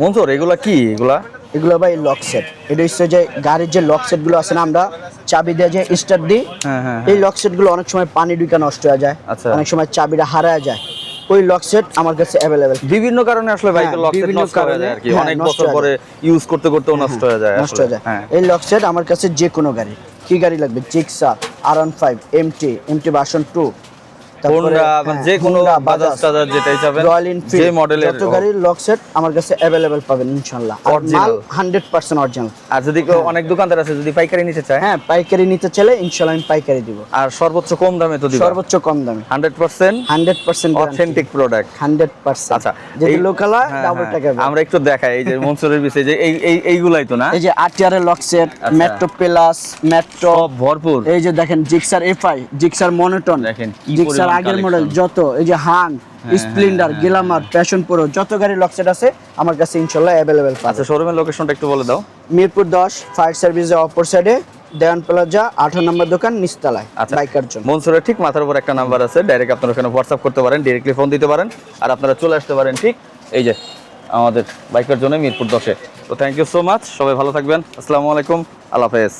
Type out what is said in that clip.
মনসুর এগুলা কি এগুলা? এগুলো ভাই লক সেট এটা হচ্ছে যে গাড়ির যে লক সেটগুলো আছে না আমরা চাবি দিয়ে যে স্টার্ট দিই হ্যাঁ, হ্যাঁ, এই লক সেটগুলো অনেক সময় পানি ঢুকে নষ্ট হয়ে যায়। আচ্ছা। অনেক সময় চাবিটা হারায় যায়। ওই লক সেট আমার কাছে অ্যাভেলেবেল বিভিন্ন কারণে আসলে ভাই হ্যাঁ, লক সেট নষ্ট হয়ে যায় আর কি। হ্যাঁ, অনেক বছর পরে ইউজ করতে করতেও নষ্ট হয়ে যায় নষ্ট হয়ে যায়। হ্যাঁ এই লক সেট আমার কাছে যে কোনো গাড়ি। কি গাড়ি লাগবে? Gixxer R one five MT MT version two Honda যে কোনো বাজাজ টাজাজ যেটাই চাবেন রয়্যাল যে মডেলের যত গাড়ির লক সেট আমার কাছে অ্যাভেলেবেল পাবেন ইনশাআল্লাহ। আর Original? মাল অরিজিনাল আর যদি অনেক দোকানদার আছে যদি পাইকারি নিতে চায়? হ্যাঁ পাইকারি নিতে চাইলে ইনশাআল্লাহ আমি পাইকারি দিব। আর সর্বোচ্চ কম দামে তো সর্বোচ্চ কম দামে। অথেন্টিক প্রোডাক্ট আচ্ছা যদি লোকাল হয় হ্যাঁ, ডাবল হ্যাঁ। টাকা আমরা একটু দেখাই এই যে মনসুরের বিষয়ে যে এই এই এইগুলাই তো না? এই যে আরটিআর এর lock set. Metro plus Metro ভরপুর। এই যে দেখেন জিক্সার এফআই জিক্সার মনোটন দেখেন জিক্সার আগের মডেল যত এই যে Hang Splendor Glamour passion Pro যত গাড়ি লক সেট আছে আমার কাছে ইনশাআল্লাহ অ্যাভেলেবেল পাবে। আচ্ছা শোরুমের লোকেশনটা একটু বলে দাও। মিরপুর দশ ফায়ার সার্ভিসের অপর সাইডে দেওয়ান প্লাজা আঠারো নম্বর দোকান নিস্তালায় বাইকার জন্য মনসুরের ঠিক মাথার উপর একটা নাম্বার আছে ডাইরেক্ট আপনারা ওখানে হোয়াটসঅ্যাপ করতে পারেন ডিরেক্টলি ফোন দিতে পারেন আর আপনারা চলে আসতে পারেন ঠিক এই যে আমাদের বাইকার জন্য মিরপুর দশে। তো থ্যাংক ইউ সো মাচ সবাই ভালো থাকবেন আসসালামু আলাইকুম আল্লাহ হাফেজ।